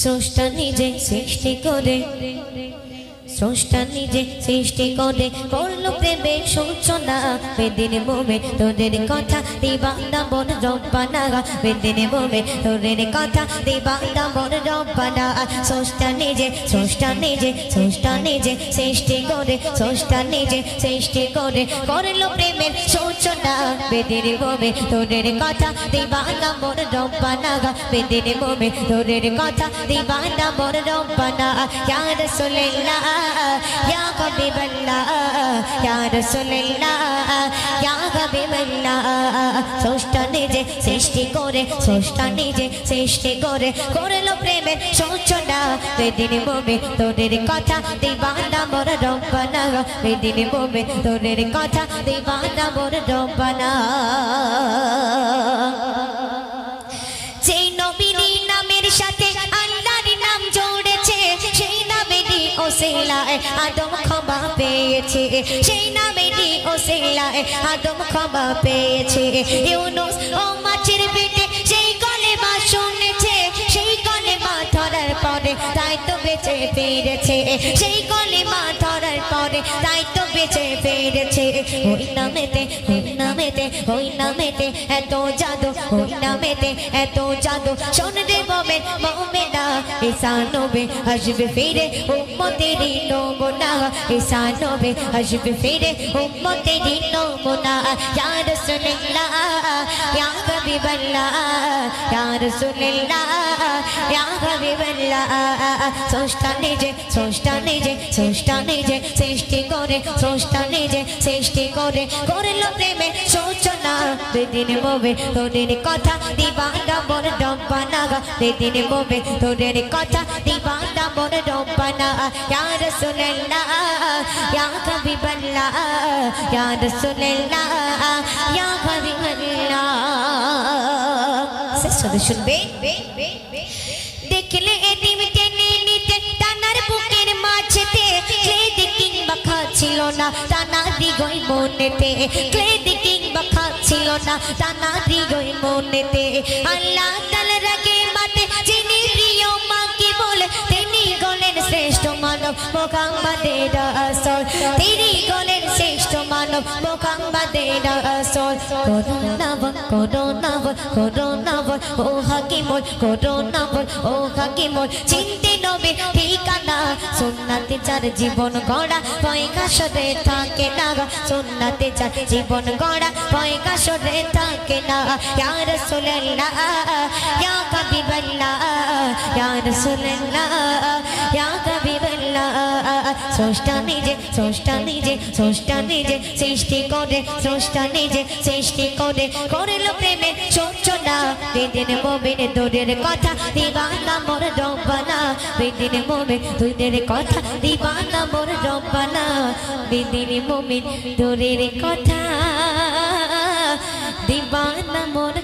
স্রষ্টা নিজে সৃষ্টি করে। স্রষ্টা নিজে সৃষ্টি করে, করল প্রেমের সূচনা। বেদিন মোমে তোদের কথা দিবান্দা মন রব্বানা। বেদিন মোমে তোদের কথা দিবান্দা মন রব্বানা। স্রষ্টা নিজে স্রষ্টা নিজে স্রষ্টা নিজে সৃষ্টি করে স্রষ্টা নিজে সৃষ্টি করে, করল প্রেমের সূচনা। বেদিন মোমে তোদের কথা দিবান্দা মন রব্বানা। বেদিন মোমে তোদের কথা দিবান্দা মন রব্বানা। ইয়া রাসূলুল্লাহ। ইয়া হাবিবাল্লাহ ইয়া রাসূলুল্লাহ ইয়া হাবিবাল্লাহ স্রষ্টা নিজে সৃষ্টি করে স্রষ্টা নিজে সৃষ্টি করে করল প্রেমের সূচনা বেদিন মোমে তোদের কথা দিবানা মোর রব্বানা বেদিন মোমে তোদের কথা দিবানা মোর রব্বানা যেই নবীনী নামের সাথে আদম ক্ষমা পেয়েছে। সেই নামেরই ওসিলায় আদম ক্ষমা পেয়েছে। ইউনুস ও মাছের পেটে সেই কলে মা শুনেছে। সেই কলে মা ধরার পরে তাই তো বেঁচে ফিরেছে। সেই ধরার পরে তাই তো বেঁচে ফিরেছে। ওই নামেতে ওই নামেতে ওই নামেতে এত জাদু, ওই নামেতে এত জাদু। শোন রে মোমে মোমেনা ঈসা নবে, আসবে ফিরে উম্মতেরই নমুনা। ঈসা নবে, আসবে ফিরে উম্মতেরই নমুনা। ইয়া রাসূলুল্লাহ, ইয়া হাবিবাল্লাহ, ইয়া রাসূলুল্লাহ। ইয়া হাবিবাল্লাহ স্রষ্টা নিজে স্রষ্টা নিজে স্রষ্টা নিজে সৃষ্টি করে স্রষ্টা নিজে সৃষ্টি করে করল প্রেমে সূচনা বেদিন মোবে তোদের কথা দিবানা মন ডম্বানা বেদিন মোবে তোদের কথা দিবানা মন ডম্বানা ইয়া রাসূলুল্লাহ ইয়া হাবিবাল্লাহ ইয়া রাসূলুল্লাহ ইয়া হাবিবাল্লাহ শেষ শুনবে টানা দিগই মনেতে, ক্লেদ কিংবা খাচ্ছিল না, টানা দিগই মনেতে। আল্লাহ তাল রাগে মাতে, যিনি প্রিয় মাকে বলে, তিনি গলেন শ্রেষ্ঠ মানব মোকাম্বাদের আসল। তিনি গলেন শ্রেষ্ঠ মানব মোকাম্বাদের আসল। করোনা বল করোনা বল ও হাকিমল করোনা ও হাকিমল। চিনতে নবে সুন্নাতে চার জীবন গড়া পয়গা সরে থাকে না সুন্নাতে চার জীবন গড়া পয়গা সরে থাকে না ইয়া রাসূলুল্লাহ, ইয়া হাবিবাল্লাহ, ইয়া রাসূলুল্লাহ, ইয়া হাবিবাল্লাহ। স্রষ্টা নিজে স্রষ্টা নিজে স্রষ্টা নিজে সৃষ্টি করে, স্রষ্টা নিজে সৃষ্টি করে। প্রেমে বেদিন মোমিন তোদের কথা দিবানা মোর রব্বানা। বেদিন মোমিন তোদের কথা দিবানা মোর রব্বানা। বেদিন মোমিন তোদের কথা দিবানা মোর